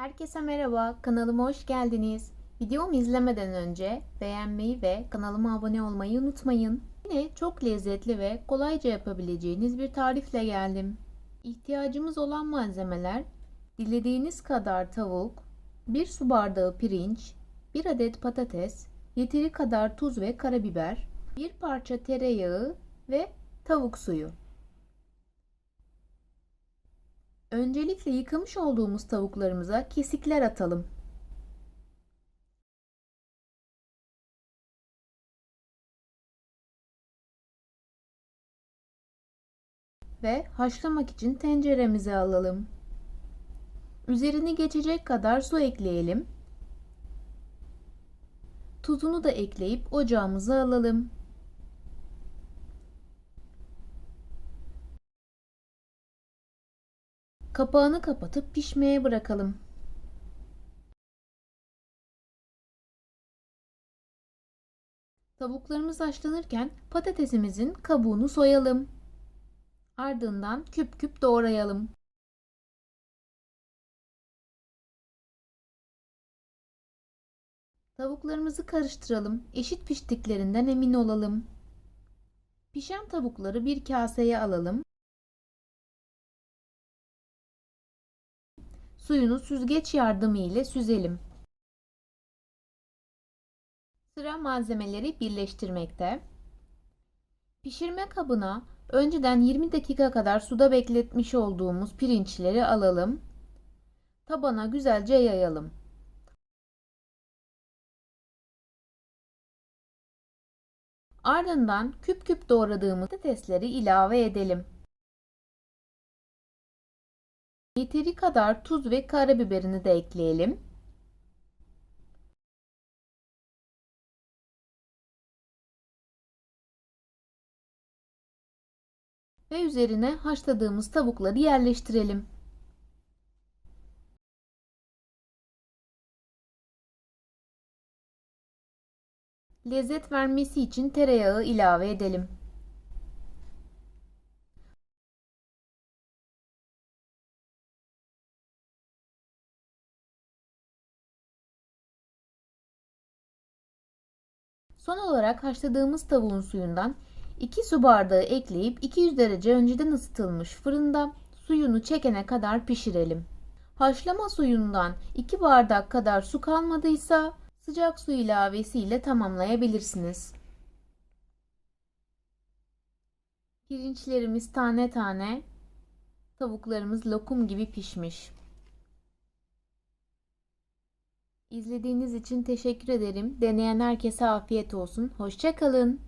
Herkese merhaba, kanalıma hoş geldiniz. Videomu izlemeden önce beğenmeyi ve kanalıma abone olmayı unutmayın. Yine çok lezzetli ve kolayca yapabileceğiniz bir tarifle geldim. İhtiyacımız olan malzemeler dilediğiniz kadar tavuk, 1 su bardağı pirinç, 1 adet patates, yeteri kadar tuz ve karabiber, 1 parça tereyağı ve tavuk suyu. Öncelikle yıkamış olduğumuz tavuklarımıza kesikler atalım. Ve haşlamak için tenceremize alalım. Üzerini geçecek kadar su ekleyelim. Tuzunu da ekleyip ocağımıza alalım. Kapağını kapatıp pişmeye bırakalım. Tavuklarımız haşlanırken patatesimizin kabuğunu soyalım. Ardından küp küp doğrayalım. Tavuklarımızı karıştıralım. Eşit piştiklerinden emin olalım. Pişen tavukları bir kaseye alalım. Suyunu süzgeç yardımı ile süzelim. Sıra malzemeleri birleştirmekte. Pişirme kabına önceden 20 dakika kadar suda bekletmiş olduğumuz pirinçleri alalım. Tabana güzelce yayalım. Ardından küp küp doğradığımız patatesleri ilave edelim. Yeteri kadar tuz ve karabiberini de ekleyelim. Ve üzerine haşladığımız tavukları yerleştirelim. Lezzet vermesi için tereyağı ilave edelim. Son olarak haşladığımız tavuğun suyundan 2 su bardağı ekleyip 200 derece önceden ısıtılmış fırında suyunu çekene kadar pişirelim. Haşlama suyundan 2 bardak kadar su kalmadıysa sıcak su ilavesiyle tamamlayabilirsiniz. Pirinçlerimiz tane tane, tavuklarımız lokum gibi pişmiş. İzlediğiniz için teşekkür ederim. Deneyen herkese afiyet olsun. Hoşçakalın.